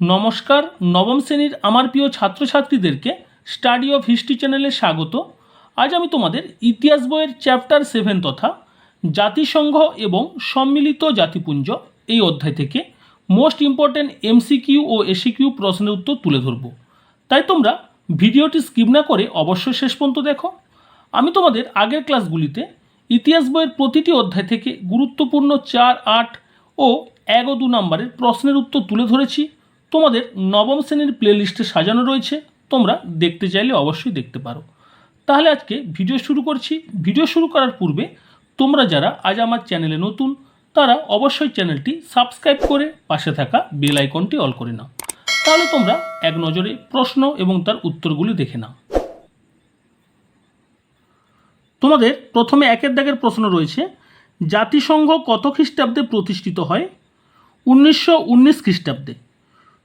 নমস্কার, নবম শ্রেণির আমার প্রিয় ছাত্রছাত্রীদেরকে স্টাডি অফ হিস্ট্রি চ্যানেলে স্বাগত। আজ আমি তোমাদের ইতিহাস বইয়ের চ্যাপ্টার সেভেন তথা জাতিসংঘ এবং সম্মিলিত জাতিপুঞ্জ এই অধ্যায় থেকে মোস্ট ইম্পর্ট্যান্ট এমসিকিউ ও এসিকিউ প্রশ্নের উত্তর তুলে ধরব। তাই তোমরা ভিডিওটি স্কিপ না করে অবশ্যই শেষ পর্যন্ত দেখো। আমি তোমাদের আগের ক্লাসগুলিতে ইতিহাস বইয়ের প্রতিটি অধ্যায় থেকে গুরুত্বপূর্ণ চার, আট ও ও দু নম্বরের প্রশ্নের উত্তর তুলে ধরেছি। তোমাদের নবম শ্রেণির প্লেলিস্টে সাজানো রয়েছে। তোমরা দেখতে চাইলে অবশ্যই দেখতে পারো। তাহলে আজকে ভিডিও শুরু করছি। ভিডিও শুরু করার পূর্বে তোমরা যারা আজ আমার চ্যানেলে নতুন, তারা অবশ্যই চ্যানেলটি সাবস্ক্রাইব করে পাশে থাকা বেল আইকনটি অল করে নাও। তাহলে তোমরা এক নজরে প্রশ্ন এবং তার উত্তরগুলি দেখে নাও। তোমাদের প্রথমে একের দাগের প্রশ্ন রয়েছে, জাতিসংঘ কত খ্রিস্টাব্দে প্রতিষ্ঠিত হয়? উনিশশো উনিশ খ্রিস্টাব্দে।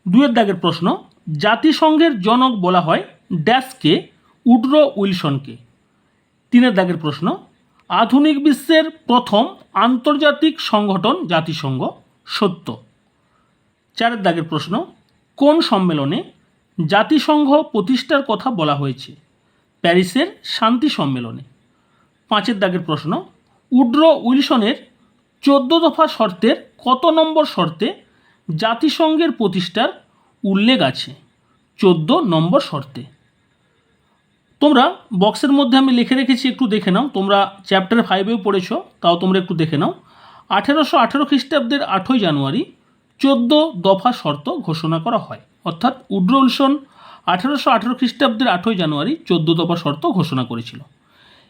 দুয়ের দাগের প্রশ্ন, জাতিসংঘের জনক বলা হয় ড্যাশকে উড্রো উইলসনকে। তিনের দাগের প্রশ্ন, আধুনিক বিশ্বের প্রথম আন্তর্জাতিক সংগঠন জাতিসংঘ সত্য। চারের দাগের প্রশ্ন, কোন সম্মেলনে জাতিসংঘ প্রতিষ্ঠার কথা বলা হয়েছে? প্যারিসের শান্তি সম্মেলনে। পাঁচের দাগের প্রশ্ন, উড্রো উইলসনের চোদ্দ দফা শর্তের কত নম্বর শর্তে জাতিসংঘের প্রতিষ্ঠার উল্লেখ আছে, চোদ্দ নম্বর শর্তে। তোমরা বক্সের মধ্যে আমি লিখে রেখেছি, একটু দেখে নাও। তোমরা চ্যাপ্টার ফাইভেও পড়েছো, তাও তোমরা একটু দেখে নাও। আঠেরোশো আঠেরো খ্রিস্টাব্দের আঠই জানুয়ারি চোদ্দ দফা শর্ত ঘোষণা করা হয়। অর্থাৎ উড্রো আঠেরোশো আঠেরো খ্রিস্টাব্দের আঠই জানুয়ারি চোদ্দ দফা শর্ত ঘোষণা করেছিল।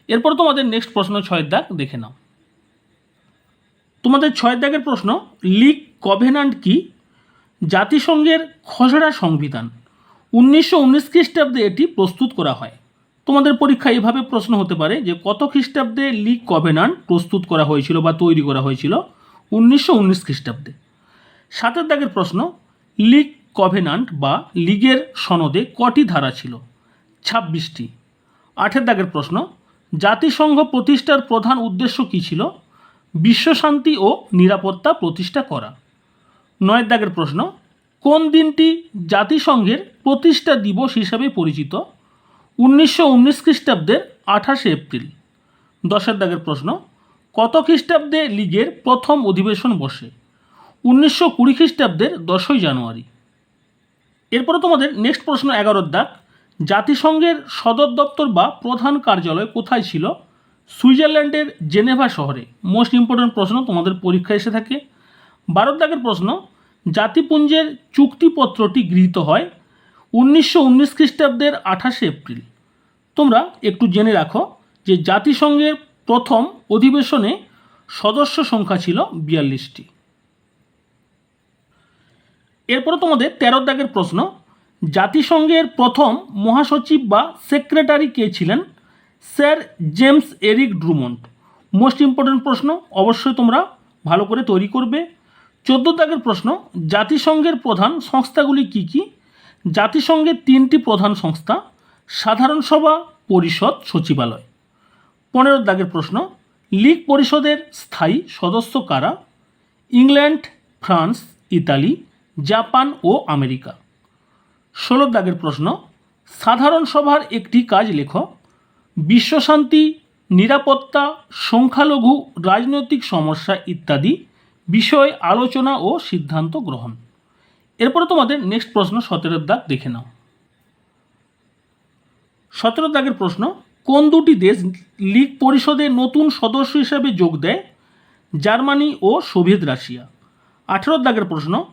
এরপর তোমাদের নেক্সট প্রশ্ন ছয়ের দাগ দেখে নাও। তোমাদের ছয়ের দাগের প্রশ্ন, লিগ কভেনান্ট কি? জাতিসংঘের খসড়া সংবিধান। উনিশশো উনিশ খ্রিস্টাব্দে এটি প্রস্তুত করা হয়। তোমাদের পরীক্ষা এভাবে প্রশ্ন হতে পারে যে, কত খ্রিস্টাব্দে লিগ কভেনান্ট প্রস্তুত করা হয়েছিল বা তৈরি করা হয়েছিল? উনিশশো উনিশ খ্রিস্টাব্দে। সাতের দাগের প্রশ্ন, লিগ কভেনান্ট বা লিগের সনদে কটি ধারা ছিল? ছাব্বিশটি। আঠের দাগের প্রশ্ন, জাতিসংঘ প্রতিষ্ঠার প্রধান উদ্দেশ্য কী ছিল? বিশ্বশান্তি ও নিরাপত্তা প্রতিষ্ঠা করা। নয়ের দাগের প্রশ্ন, কোন দিনটি জাতিসংঘের প্রতিষ্ঠা দিবস হিসাবে পরিচিত? উনিশশো উনিশ খ্রিস্টাব্দের আঠাশে এপ্রিল। দশের দাগের প্রশ্ন, কত খ্রিস্টাব্দে লীগের প্রথম অধিবেশন বসে? উনিশশো কুড়ি খ্রিস্টাব্দের দশই জানুয়ারি। এরপরে তোমাদের নেক্সট প্রশ্ন, এগারোর দাগ, জাতিসংঘের সদর দপ্তর বা প্রধান কার্যালয় কোথায় ছিল? সুইজারল্যান্ডের জেনেভা শহরে মোস্ট ইম্পর্ট্যান্ট প্রশ্ন তোমাদের পরীক্ষায় এসে থাকে। বারোর দাগের প্রশ্ন, জাতিপুঞ্জের চুক্তিপত্রটি গৃহীত হয় উনিশশো উনিশ খ্রিস্টাব্দের আঠাশে এপ্রিল। তোমরা একটু জেনে রাখো যে জাতিসংঘের প্রথম অধিবেশনে সদস্য সংখ্যা ছিল বিয়াল্লিশটি। এরপরে তোমাদের তেরো দাগের প্রশ্ন, জাতিসংঘের প্রথম মহাসচিব বা সেক্রেটারি কে ছিলেন? Sir James Eric Drummond most important প্রশ্ন অবশ্যই তোমরা ভালো করে তৈরি করবে। চোদ্দ দাগের প্রশ্ন, জাতিসংঘের প্রধান সংস্থাগুলি কি কি? জাতিসংঘের তিনটি প্রধান সংস্থা, সাধারণ সভা, পরিষদ, সচিবালয়। পনেরো দাগের প্রশ্ন, লীগ পরিষদের স্থায়ী সদস্য কারা? ইংল্যান্ড, ফ্রান্স, ইতালি, জাপান ও আমেরিকা। ষোলো দাগের প্রশ্ন, সাধারণ সভার একটি কাজ লেখ। বিশ্বশান্তি, নিরাপত্তা, সংখ্যালঘু রাজনৈতিক সমস্যা ইত্যাদি বিষয়ে আলোচনা ও সিদ্ধান্ত গ্রহণ। এরপরে তোমাদের নেক্সট প্রশ্ন সতেরোর দাগ দেখে নাও। সতেরো দাগের প্রশ্ন, কোন দুটি দেশ লীগ পরিষদে নতুন সদস্য হিসাবে যোগ দেয়? জার্মানি ও সোভিয়েত রাশিয়া। আঠেরো দাগের প্রশ্ন,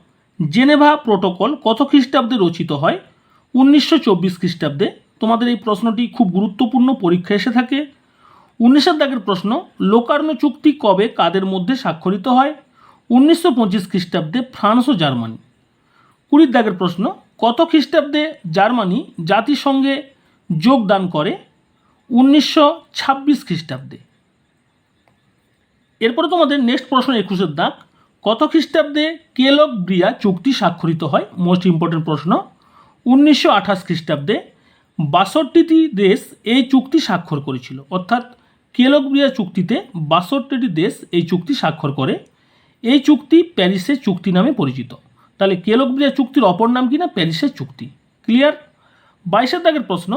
জেনেভা প্রোটোকল কত খ্রিস্টাব্দে রচিত হয়? উনিশশো চব্বিশ খ্রিস্টাব্দে তোমাদের এই প্রশ্নটি খুব গুরুত্বপূর্ণ, পরীক্ষা এসে থাকে। উনিশের দাগের প্রশ্ন, লোকার্ণ চুক্তি কবে কাদের মধ্যে স্বাক্ষরিত হয়? উনিশশো পঁচিশ খ্রিস্টাব্দে ফ্রান্স ও জার্মানি। কুড়ির দাগের প্রশ্ন, কত খ্রিস্টাব্দে জার্মানি জাতিসংঘে যোগদান করে? উনিশশো ছাব্বিশ খ্রিস্টাব্দে। এরপরে তোমাদের নেক্সট প্রশ্ন, একুশের দাগ, কত খ্রিস্টাব্দে কেলক ব্রিয়া চুক্তি স্বাক্ষরিত হয়? মোস্ট ইম্পর্টেন্ট প্রশ্ন, উনিশশো আঠাশ খ্রিস্টাব্দে বাষট্টিটি দেশ এই চুক্তি স্বাক্ষর করেছিল। অর্থাৎ কেলক ব্রিয়া চুক্তিতে বাষট্টিটি দেশ এই চুক্তি স্বাক্ষর করে। এই চুক্তি প্যারিসের চুক্তি নামে পরিচিত। তাহলে কেলকব্রিয়া চুক্তির অপর নাম কি না? প্যারিসের চুক্তি। ক্লিয়ার? বাইশের দাগের প্রশ্ন,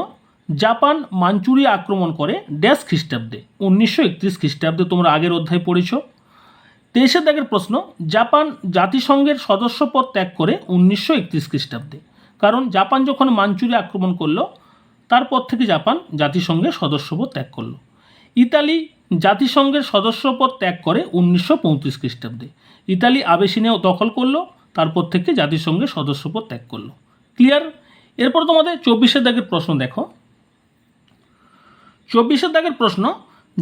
জাপান মাঞ্চুরিয়া আক্রমণ করে ড্যাশ খ্রিস্টাব্দে, উনিশশো একত্রিশ খ্রিস্টাব্দে তোমরা আগের অধ্যায় পড়েছ। তেইশের দাগের প্রশ্ন, জাপান জাতিসংঘের সদস্যপদ ত্যাগ করে উনিশশো একত্রিশ খ্রিস্টাব্দে। কারণ জাপান যখন মাঞ্চুরিয়া আক্রমণ করল তারপর থেকে জাপান জাতিসংঘের সদস্যপদ ত্যাগ করল। ইতালি জাতিসংঘের সদস্যপদ ত্যাগ করে উনিশশো পঁয়ত্রিশ খ্রিস্টাব্দে। ইতালি আবেসিনেও দখল করল, তারপর থেকে জাতিসংঘের সদস্যপদ ত্যাগ করল। ক্লিয়ার? এরপর তোমাদের চব্বিশের দাগের প্রশ্ন দেখো। চব্বিশের দাগের প্রশ্ন,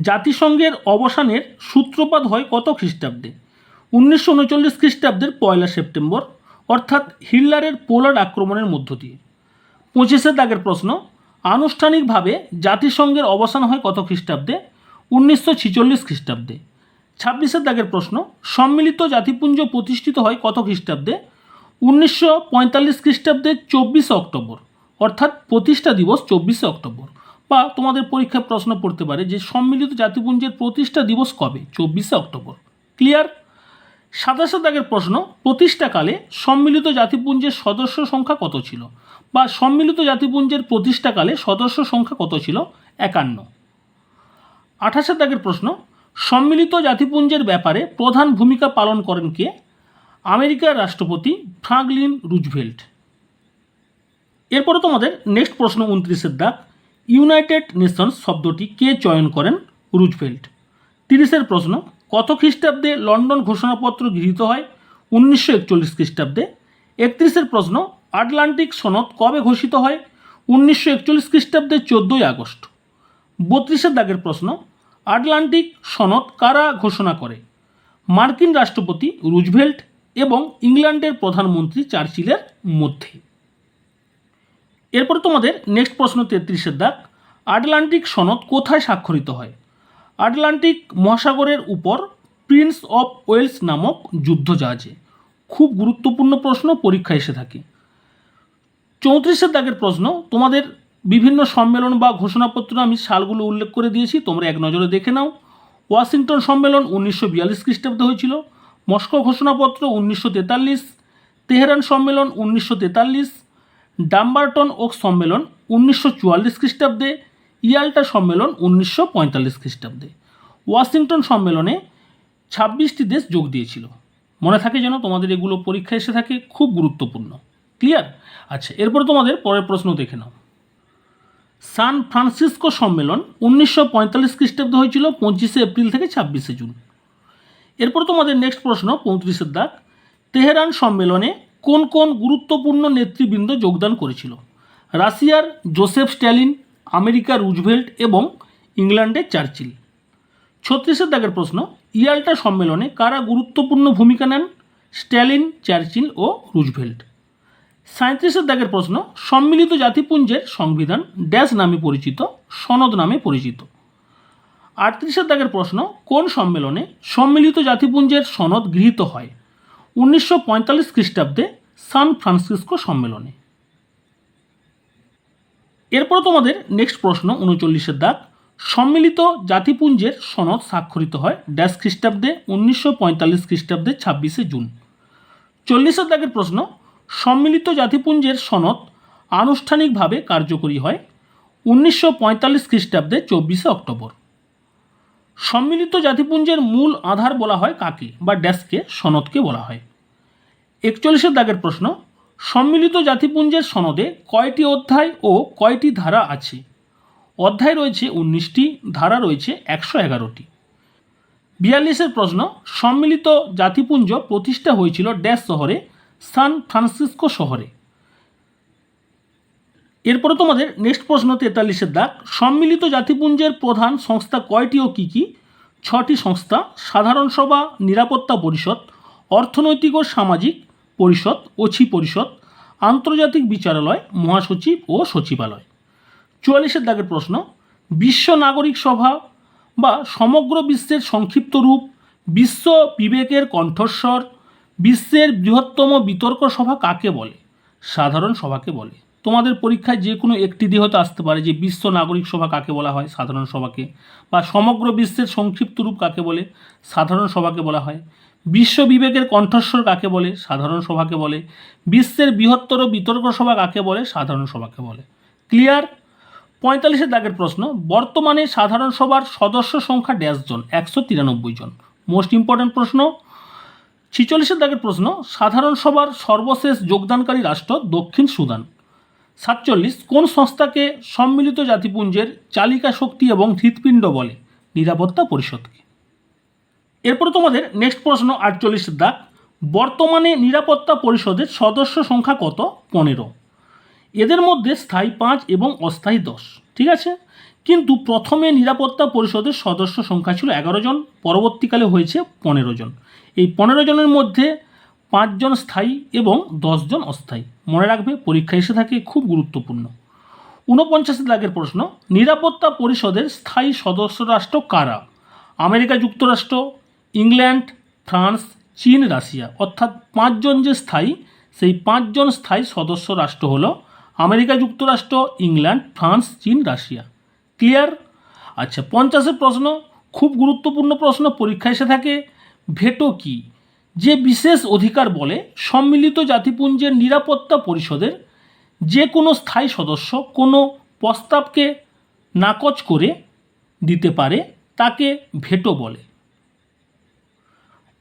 জাতিসংঘের অবসানের সূত্রপাত হয় কত খ্রিস্টাব্দে? উনিশশো উনচল্লিশ খ্রিস্টাব্দের পয়লা সেপ্টেম্বর, অর্থাৎ হিটলারের পোলার্ড আক্রমণের মধ্য দিয়ে। পঁচিশের দাগের প্রশ্ন আনুষ্ঠানিকভাবে জাতিসংঘের অবসান হয় কত খ্রিস্টাব্দে? উনিশশো ছিচল্লিশ খ্রিস্টাব্দে। ছাব্বিশের দাগের প্রশ্ন, সম্মিলিত জাতিপুঞ্জ প্রতিষ্ঠিত হয় কত খ্রিস্টাব্দে? উনিশশো পঁয়তাল্লিশ খ্রিস্টাব্দে চব্বিশে অক্টোবর, অর্থাৎ প্রতিষ্ঠা দিবস চব্বিশে অক্টোবর। বা তোমাদের পরীক্ষায় প্রশ্ন পড়তে পারে যে সম্মিলিত জাতিপুঞ্জের প্রতিষ্ঠা দিবস কবে? চব্বিশে অক্টোবর। ক্লিয়ার? সাতাশে দাগের প্রশ্ন, প্রতিষ্ঠাকালে সম্মিলিত জাতিপুঞ্জের সদস্য সংখ্যা কত ছিল? বা সম্মিলিত জাতিপুঞ্জের প্রতিষ্ঠাকালে সদস্য সংখ্যা কত ছিল? একান্ন। আঠাশে দাগের প্রশ্ন, সম্মিলিত জাতিপুঞ্জের ব্যাপারে প্রধান ভূমিকা পালন করেন কে? আমেরিকার রাষ্ট্রপতি ফ্রাঙ্কলিন রুজভেল্ট। এরপরে তোমাদের নেক্সট প্রশ্ন উনত্রিশের দাগ, ইউনাইটেড নেশনস শব্দটি কে চয়ন করেন রুজভেল্ট? তিরিশের প্রশ্ন কত খ্রিস্টাব্দে লন্ডন ঘোষণাপত্র গৃহীত হয়? উনিশশো একচল্লিশ খ্রিস্টাব্দে। একত্রিশের প্রশ্ন, আটলান্টিক সনদ কবে ঘোষিত হয়? উনিশশো একচল্লিশ খ্রিস্টাব্দে চোদ্দোই আগস্ট। বত্রিশের দাগের প্রশ্ন, আটলান্টিক সনদ কারা ঘোষণা করে? মার্কিন রাষ্ট্রপতি রুজভেল্ট এবং ইংল্যান্ডের প্রধানমন্ত্রী চার্চিলের মধ্যে। এরপর তোমাদের নেক্সট প্রশ্ন তেত্রিশের দাগ, আটলান্টিক সনদ কোথায় স্বাক্ষরিত হয়? আটলান্টিক মহাসাগরের উপর প্রিন্স অফ ওয়েলস নামক যুদ্ধজাহাজে খুব গুরুত্বপূর্ণ প্রশ্ন পরীক্ষা এসে থাকে। চৌত্রিশের দাগের প্রশ্ন, তোমাদের বিভিন্ন সম্মেলন বা ঘোষণাপত্র আমি সালগুলো উল্লেখ করে দিয়েছি, তোমরা এক নজরে দেখে নাও। ওয়াশিংটন সম্মেলন উনিশশো বিয়াল্লিশ খ্রিস্টাব্দে হয়েছিল, মস্কো ঘোষণাপত্র উনিশশো তেতাল্লিশ, তেহরান সম্মেলন উনিশশো তেতাল্লিশ ডাম্বারটন ওক সম্মেলন উনিশশো চুয়াল্লিশ খ্রিস্টাব্দে ইয়াল্টা সম্মেলন উনিশশো পঁয়তাল্লিশ খ্রিস্টাব্দে। ওয়াশিংটন সম্মেলনে ছাব্বিশটি দেশ যোগ দিয়েছিল। মনে থাকে যেন তোমাদের এগুলো পরীক্ষা এসে থাকে, খুব গুরুত্বপূর্ণ। ক্লিয়ার? আচ্ছা এরপর তোমাদের পরের প্রশ্ন দেখে নাও। সান ফ্রান্সিসকো সম্মেলন উনিশশো পঁয়তাল্লিশ খ্রিস্টাব্দে হয়েছিল পঁচিশে এপ্রিল থেকে ছাব্বিশে জুন। এরপর তোমাদের নেক্সট প্রশ্ন, পঁয়ত্রিশের দাগ। তেহরান সম্মেলনে কোন কোন গুরুত্বপূর্ণ নেতৃবৃন্দ যোগদান করেছিল? রাশিয়ার জোসেফ স্ট্যালিন আমেরিকার রুজভেল্ট এবং ইংল্যান্ডের চার্চিল। ছত্রিশের দাগের প্রশ্ন, ইয়াল্টা সম্মেলনে কারা গুরুত্বপূর্ণ ভূমিকা নেন? স্ট্যালিন, চার্চিল ও রুজভেল্ট। সাঁত্রিশের দাগের প্রশ্ন, সম্মিলিত জাতিপুঞ্জের সংবিধান ড্যাশ নামে পরিচিত, সনদ নামে পরিচিত। আটত্রিশের দাগের প্রশ্ন, কোন সম্মেলনে সম্মিলিত জাতিপুঞ্জের সনদ গৃহীত হয়? উনিশশো পঁয়তাল্লিশ খ্রিস্টাব্দে সান ফ্রান্সিসকো সম্মেলনে। এরপর তোমাদের নেক্সট প্রশ্ন উনচল্লিশের দাগ। সম্মিলিত জাতিপুঞ্জের সনদ স্বাক্ষরিত হয় ড্যাশ খ্রিস্টাব্দে উনিশশো পঁয়তাল্লিশ খ্রিস্টাব্দে ছাব্বিশে জুন। চল্লিশের দাগের প্রশ্ন, সম্মিলিত জাতিপুঞ্জের সনদ আনুষ্ঠানিকভাবে কার্যকরী হয় উনিশশো পঁয়তাল্লিশ খ্রিস্টাব্দে চব্বিশে অক্টোবর। সম্মিলিত জাতিপুঞ্জের মূল আধার বলা হয় কাকে বা ড্যাশকে, সনদকে বলা হয়। একচল্লিশের দাগের প্রশ্ন সম্মিলিত জাতিপুঞ্জের সনদে কয়টি অধ্যায় ও কয়টি ধারা আছে? অধ্যায় রয়েছে উনিশটি, ধারা রয়েছে একশো এগারোটি। বিয়াল্লিশের প্রশ্ন, সম্মিলিত জাতিপুঞ্জ প্রতিষ্ঠা হয়েছিল ড্যাশ শহরে, সান ফ্রান্সিসকো শহরে। এরপরে তোমাদের নেক্সট প্রশ্ন, তেতাল্লিশের দাগ, সম্মিলিত জাতিপুঞ্জের প্রধান সংস্থা কয়টি ও কী কী? ছটি সংস্থা, সাধারণ সভা, নিরাপত্তা পরিষদ, অর্থনৈতিক ও সামাজিক পরিষদ, ওছি পরিষদ, আন্তর্জাতিক বিচারালয়, মহাসচিব ও সচিবালয়। চুয়াল্লিশের দাগের প্রশ্ন, বিশ্ব নাগরিক সভা বা সমগ্র বিশ্বের সংক্ষিপ্ত রূপ, বিশ্ব বিবেকের কণ্ঠস্বর, বিশ্বের বৃহত্তম বিতর্ক সভা কাকে বলে? সাধারণ সভাকে বলে। তোমাদের পরীক্ষায় যে কোনো একটি দিয়ে হয়তো আসতে পারে যে বিশ্ব নাগরিক সভা কাকে বলা হয় সাধারণ সভাকে, বা সমগ্র বিশ্বের সংক্ষিপ্ত রূপ কাকে বলে সাধারণ সভাকে বলা হয়। বিশ্ব বিবেকের কণ্ঠস্বর কাকে বলে? সাধারণ সভাকে বলে। বিশ্বের বৃহত্তর বিতর্ক সভা কাকে বলে? সাধারণ সভাকে বলে। ক্লিয়ার? পঁয়তাল্লিশের দাগের প্রশ্ন, বর্তমানে সাধারণ সভার সদস্য সংখ্যা ড্যাশ জন একশো তিরানব্বই জন। মোস্ট ইম্পর্ট্যান্ট প্রশ্ন, ছিচল্লিশের দাগের প্রশ্ন, সাধারণ সভার সর্বশেষ যোগদানকারী রাষ্ট্র দক্ষিণ সুদান। সাতচল্লিশ, কোন সংস্থাকে সম্মিলিত জাতিপুঞ্জের চালিকা শক্তি এবং হৃৎপিণ্ড বলে? নিরাপত্তা পরিষদকে। এরপর তোমাদের নেক্সট প্রশ্ন আটচল্লিশ দাগ বর্তমানে নিরাপত্তা পরিষদের সদস্য সংখ্যা কত? পনেরো। এদের মধ্যে স্থায়ী পাঁচ এবং অস্থায়ী দশ, ঠিক আছে? কিন্তু প্রথমে নিরাপত্তা পরিষদের সদস্য সংখ্যা ছিল এগারো জন, পরবর্তীকালে হয়েছে পনেরো জন। এই পনেরো জনের মধ্যে পাঁচজন স্থায়ী এবং দশজন অস্থায়ী। মনে রাখবে, পরীক্ষা এসে থাকে, খুব গুরুত্বপূর্ণ। ঊনপঞ্চাশ দাগের প্রশ্ন, নিরাপত্তা পরিষদের স্থায়ী সদস্য রাষ্ট্র কারা? আমেরিকা যুক্তরাষ্ট্র ইংল্যান্ড, ফ্রান্স, চীন, রাশিয়া। অর্থাৎ পাঁচজন যে স্থায়ী, সেই পাঁচজন স্থায়ী সদস্য রাষ্ট্র হলো আমেরিকা যুক্তরাষ্ট্র, ইংল্যান্ড, ফ্রান্স, চীন, রাশিয়া। ক্লিয়ার? আচ্ছা পঞ্চাশের প্রশ্ন, খুব গুরুত্বপূর্ণ প্রশ্ন, পরীক্ষা এসে থাকে, ভেটো কি? যে বিশেষ অধিকার বলে সম্মিলিত জাতিপুঞ্জের নিরাপত্তা পরিষদের যে কোনো স্থায়ী সদস্য কোনো প্রস্তাবকে নাকচ করে দিতে পারে, তাকে ভেটো বলে।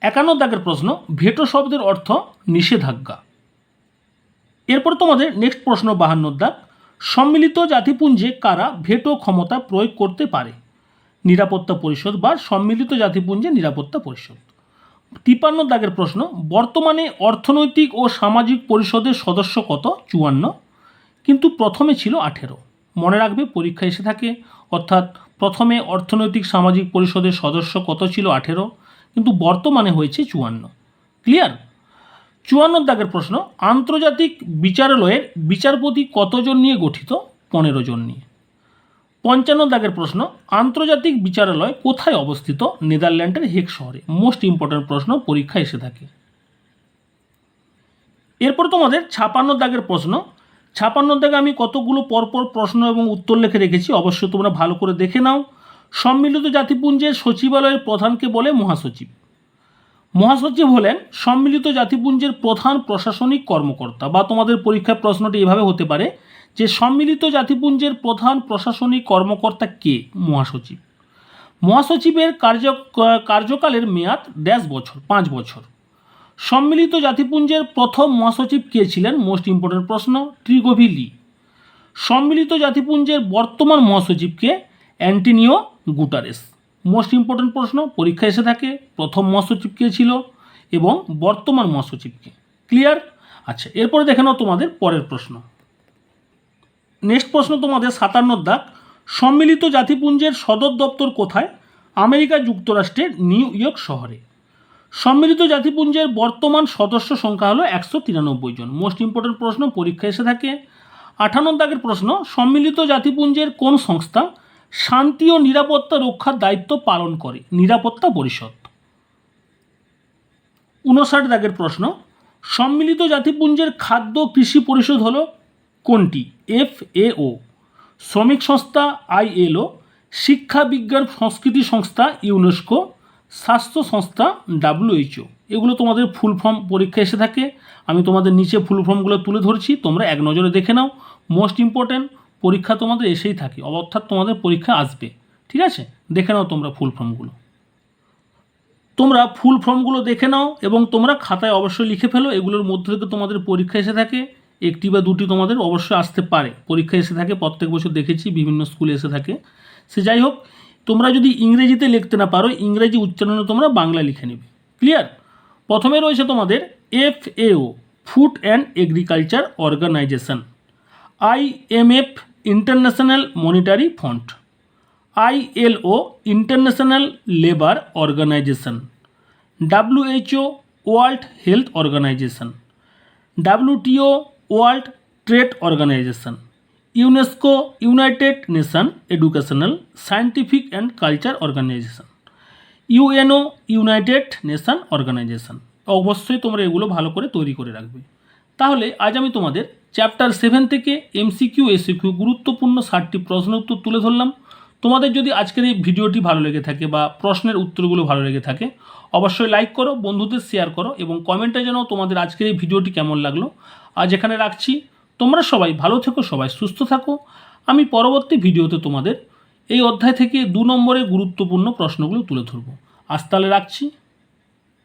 একান্ন দাগের প্রশ্ন, ভেটো শব্দের অর্থ নিষেধাজ্ঞা। এরপর তোমাদের নেক্সট প্রশ্ন, বাহান্ন দাগ, সম্মিলিত জাতিপুঞ্জে কারা ভেটো ক্ষমতা প্রয়োগ করতে পারে? নিরাপত্তা পরিষদ বা সম্মিলিত জাতিপুঞ্জে নিরাপত্তা পরিষদ। তিপান্ন দাগের প্রশ্ন, বর্তমানে অর্থনৈতিক ও সামাজিক পরিষদের সদস্য কত? চুয়ান্ন। কিন্তু প্রথমে ছিল আঠেরো। মনে রাখবে, পরীক্ষা এসে থাকে, অর্থাৎ প্রথমে অর্থনৈতিক সামাজিক পরিষদের সদস্য কত ছিল? আঠেরো। কিন্তু বর্তমানে হয়েছে চুয়ান্ন। ক্লিয়ার চুয়ান্ন দাগের প্রশ্ন, আন্তর্জাতিক বিচারালয়ের বিচারপতি কতজন নিয়ে গঠিত? পনেরো জন নিয়ে। পঞ্চান্ন দাগের প্রশ্ন, আন্তর্জাতিক বিচারালয় কোথায় অবস্থিত? নেদারল্যান্ডের হেক শহরে। মোস্ট ইম্পর্ট্যান্ট প্রশ্ন, পরীক্ষা এসে থাকে। এরপর তোমাদের ছাপান্ন দাগের প্রশ্ন, ছাপান্ন দাগে আমি কতগুলো পরপর প্রশ্ন এবং উত্তর লিখে রেখেছি, অবশ্যই তোমরা ভালো করে দেখে নাও। সম্মিলিত জাতিপুঞ্জের সচিবালয়ের প্রধানকে বলে মহাসচিব। মহাসচিব হলেন সম্মিলিত জাতিপুঞ্জের প্রধান প্রশাসনিক কর্মকর্তা বা তোমাদের পরীক্ষার প্রশ্নটি এভাবে হতে পারে যে সম্মিলিত জাতিপুঞ্জের প্রধান প্রশাসনিক কর্মকর্তা কে? মহাসচিব। মহাসচিবের কার্য, কার্যকালের মেয়াদ ড্যাশ বছর, পাঁচ বছর। সম্মিলিত জাতিপুঞ্জের প্রথম মহাসচিব কে ছিলেন? মোস্ট ইম্পর্টেন্ট প্রশ্ন ট্রিগোভি লি। সম্মিলিত জাতিপুঞ্জের বর্তমান মহাসচিবকে অ্যান্টিনিও গুটারেস মোস্ট ইম্পর্টেন্ট প্রশ্ন, পরীক্ষা এসে থাকে, প্রথম মহাসচিব কে ছিল এবং বর্তমান মহাসচিবকে ক্লিয়ার আচ্ছা এরপরে দেখে নাও তোমাদের পরের প্রশ্ন। নেক্সট প্রশ্ন তোমাদের সাতান্ন দাগ। সম্মিলিত জাতিপুঞ্জের সদর দপ্তর কোথায়? আমেরিকা যুক্তরাষ্ট্রের নিউ ইয়র্ক শহরে। সম্মিলিত জাতিপুঞ্জের বর্তমান সদস্য সংখ্যা হলো একশো তিরানব্বই জন। মোস্ট ইম্পর্টেন্ট প্রশ্ন, পরীক্ষা এসে থাকে। আঠান্ন দাগের প্রশ্ন, সম্মিলিত জাতিপুঞ্জের কোন সংস্থা শান্তি ও নিরাপত্তা রক্ষার দায়িত্ব পালন করে। নিরাপত্তা পরিষদ। উনষাট দাগের প্রশ্ন, সম্মিলিত জাতিপুঞ্জের খাদ্য কৃষি পরিষদ হলো কোনটি? এফ ও, শ্রমিক সংস্থা আইএলও শিক্ষা বিজ্ঞান সংস্কৃতি সংস্থা ইউনেস্কো, স্বাস্থ্য সংস্থা ডাব্লিউএইচও এগুলো তোমাদের ফুল ফর্ম পরীক্ষা এসে থাকে। আমি তোমাদের নিচে ফুল ফর্মগুলো তুলে ধরছি। তোমরা এক নজরে দেখে নাও। মোস্ট ইম্পর্ট্যান্ট পরীক্ষা তোমাদের এসেই থাকে, অর্থাৎ তোমাদের পরীক্ষা আসবে। ঠিক আছে? দেখে নাও তোমরা ফুল ফর্মগুলো। তোমরা ফুল ফর্মগুলো দেখে নাও এবং তোমরা খাতায় অবশ্যই লিখে ফেলো, এগুলোর মধ্যে থেকে তোমাদের পরীক্ষা এসে থাকে। একটি বা দুটি তোমাদের অবশ্যই আসতে পারে। পরীক্ষা এসে থাকে, প্রত্যেক বছর দেখেছি, বিভিন্ন স্কুলে এসে থাকে। সে যাই হোক, তোমরা যদি ইংরেজিতে লিখতে না পারো, ইংরেজি উচ্চারণে তোমরা বাংলা লিখে নেবে। ক্লিয়ার? প্রথমে রয়েছে তোমাদের F A O food and agriculture organisation IMF international monetary fund ILO international labour organisation WHO world health organisation WTO world trade organisation, UNESCO, united nation educational scientific and culture organisation UNO united nation organisation. অবশ্যই তোমরা এগুলো ভালো করে তৈরি করে রাখবে। তাহলে আজ আমি তোমাদের চ্যাপ্টার সেভেন থেকে এমসিকিউ এসিকিউ গুরুত্বপূর্ণ ষাটটি প্রশ্ন উত্তর তুলে ধরলাম। তোমাদের যদি আজকের এই ভিডিওটি ভালো লেগে থাকে বা প্রশ্নের উত্তরগুলো ভালো লেগে থাকে, অবশ্যই লাইক করো, বন্ধুদের শেয়ার করো এবং কমেন্টে যেন তোমাদের আজকের এই ভিডিওটি কেমন লাগল। আজ এখানে রাখছি। তোমরা সবাই ভালো থেকো, সবাই সুস্থ থাকো। আমি পরবর্তী ভিডিওতে তোমাদের এই অধ্যায় থেকে দু নম্বরের গুরুত্বপূর্ণ প্রশ্নগুলো তুলে ধরবো। আজ তাহলে রাখছি।